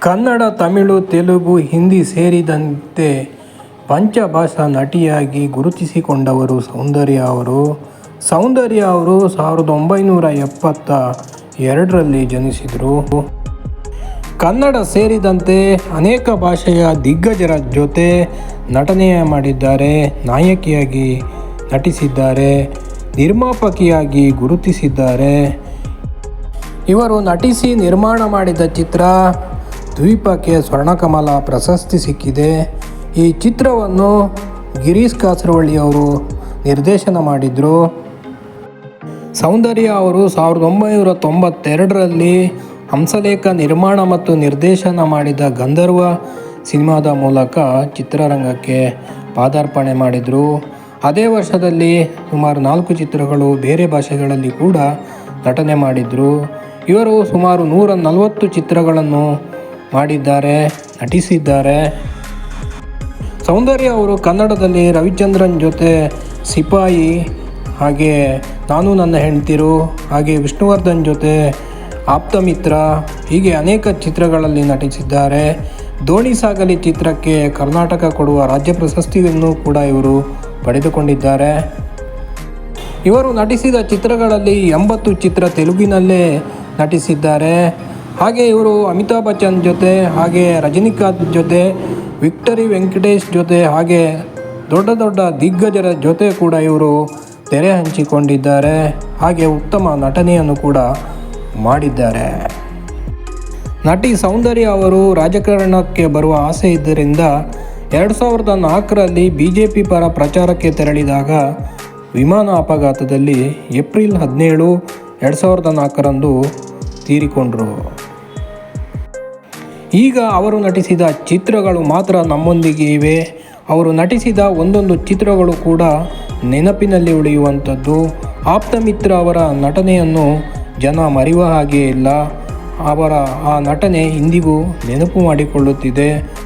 ಕನ್ನಡ, ತಮಿಳು, ತೆಲುಗು, ಹಿಂದಿ ಸೇರಿದಂತೆ ಪಂಚಭಾಷಾ ನಟಿಯಾಗಿ ಗುರುತಿಸಿಕೊಂಡವರು ಸೌಂದರ್ಯ ಅವರು. ಸೌಂದರ್ಯ ಅವರು ಸಾವಿರದ ಒಂಬೈನೂರ ಎಪ್ಪತ್ತ ಎರಡರಲ್ಲಿ ಜನಿಸಿದರು. ಕನ್ನಡ ಸೇರಿದಂತೆ ಅನೇಕ ಭಾಷೆಯ ದಿಗ್ಗಜರ ಜೊತೆ ನಟನೆ ಮಾಡಿದ್ದಾರೆ, ನಾಯಕಿಯಾಗಿ ನಟಿಸಿದ್ದಾರೆ, ನಿರ್ಮಾಪಕಿಯಾಗಿ ಗುರುತಿಸಿದ್ದಾರೆ. ಇವರು ನಟಿಸಿ ನಿರ್ಮಾಣ ಮಾಡಿದ ಚಿತ್ರ ದ್ವೀಪಕ್ಕೆ ಸ್ವರ್ಣಕಮಲ ಪ್ರಶಸ್ತಿ ಸಿಕ್ಕಿದೆ. ಈ ಚಿತ್ರವನ್ನು ಗಿರೀಶ್ ಕಾಸರವಳ್ಳಿಯವರು ನಿರ್ದೇಶನ ಮಾಡಿದರು. ಸೌಂದರ್ಯ ಅವರು ಸಾವಿರದ ಒಂಬೈನೂರ ತೊಂಬತ್ತೆರಡರಲ್ಲಿ ಹಂಸಲೇಖ ನಿರ್ಮಾಣ ಮತ್ತು ನಿರ್ದೇಶನ ಮಾಡಿದ ಗಂಧರ್ವ ಸಿನಿಮಾದ ಮೂಲಕ ಚಿತ್ರರಂಗಕ್ಕೆ ಪಾದಾರ್ಪಣೆ ಮಾಡಿದರು. ಅದೇ ವರ್ಷದಲ್ಲಿ ಸುಮಾರು ನಾಲ್ಕು ಚಿತ್ರಗಳು ಬೇರೆ ಭಾಷೆಗಳಲ್ಲಿ ಕೂಡ ನಟನೆ ಮಾಡಿದರು. ಇವರು ಸುಮಾರು ನೂರ ನಲವತ್ತು ಚಿತ್ರಗಳನ್ನು ಮಾಡಿದ್ದಾರೆ, ನಟಿಸಿದ್ದಾರೆ. ಸೌಂದರ್ಯ ಅವರು ಕನ್ನಡದಲ್ಲಿ ರವಿಚಂದ್ರನ್ ಜೊತೆ ಸಿಪಾಯಿ, ಹಾಗೆ ನಾನು ನನ್ನ ಹೆಂಡ್ತಿರು, ಹಾಗೆ ವಿಷ್ಣುವರ್ಧನ್ ಜೊತೆ ಆಪ್ತಮಿತ್ರ, ಹೀಗೆ ಅನೇಕ ಚಿತ್ರಗಳಲ್ಲಿ ನಟಿಸಿದ್ದಾರೆ. ದೋಣಿ ಸಾಗಲಿ ಚಿತ್ರಕ್ಕೆ ಕರ್ನಾಟಕ ಕೊಡುವ ರಾಜ್ಯ ಪ್ರಶಸ್ತಿಯನ್ನು ಕೂಡ ಇವರು ಪಡೆದುಕೊಂಡಿದ್ದಾರೆ. ಇವರು ನಟಿಸಿದ ಚಿತ್ರಗಳಲ್ಲಿ ಎಂಬತ್ತು ಚಿತ್ರ ತೆಲುಗಿನಲ್ಲೇ ನಟಿಸಿದ್ದಾರೆ. ಹಾಗೆ ಇವರು ಅಮಿತಾಬ್ ಬಚ್ಚನ್ ಜೊತೆ, ಹಾಗೆ ರಜನಿಕಾಂತ್ ಜೊತೆ, ವಿಕ್ಟರಿ ವೆಂಕಟೇಶ್ ಜೊತೆ, ಹಾಗೆ ದೊಡ್ಡ ದೊಡ್ಡ ದಿಗ್ಗಜರ ಜೊತೆ ಕೂಡ ಇವರು ತೆರೆ ಹಂಚಿಕೊಂಡಿದ್ದಾರೆ. ಹಾಗೆ ಉತ್ತಮ ನಟನೆಯನ್ನು ಕೂಡ ಮಾಡಿದ್ದಾರೆ. ನಟಿ ಸೌಂದರ್ಯ ಅವರು ರಾಜಕಾರಣಕ್ಕೆ ಬರುವ ಆಸೆ ಇದ್ದರಿಂದ ಎರಡು ಸಾವಿರದ ನಾಲ್ಕರಲ್ಲಿ ಬಿ ಜೆ ಪಿ ಪರ ಪ್ರಚಾರಕ್ಕೆ ತೆರಳಿದಾಗ ವಿಮಾನ ಅಪಘಾತದಲ್ಲಿ ಏಪ್ರಿಲ್ ಹದಿನೇಳು, ಎರಡು ಸಾವಿರದ ನಾಲ್ಕರಂದು ತೀರಿಕೊಂಡರು. ಈಗ ಅವರು ನಟಿಸಿದ ಚಿತ್ರಗಳು ಮಾತ್ರ ನಮ್ಮೊಂದಿಗೆ ಇವೆ. ಅವರು ನಟಿಸಿದ ಒಂದೊಂದು ಚಿತ್ರಗಳು ಕೂಡ ನೆನಪಿನಲ್ಲಿ ಉಳಿಯುವಂಥದ್ದು. ಆಪ್ತಮಿತ್ರ ಅವರ ನಟನೆಯನ್ನು ಜನ ಮರೆಯುವ ಹಾಗೆ ಇಲ್ಲ. ಅವರ ಆ ನಟನೆ ಇಂದಿಗೂ ನೆನಪು ಮಾಡಿಕೊಳ್ಳುತ್ತಿದೆ.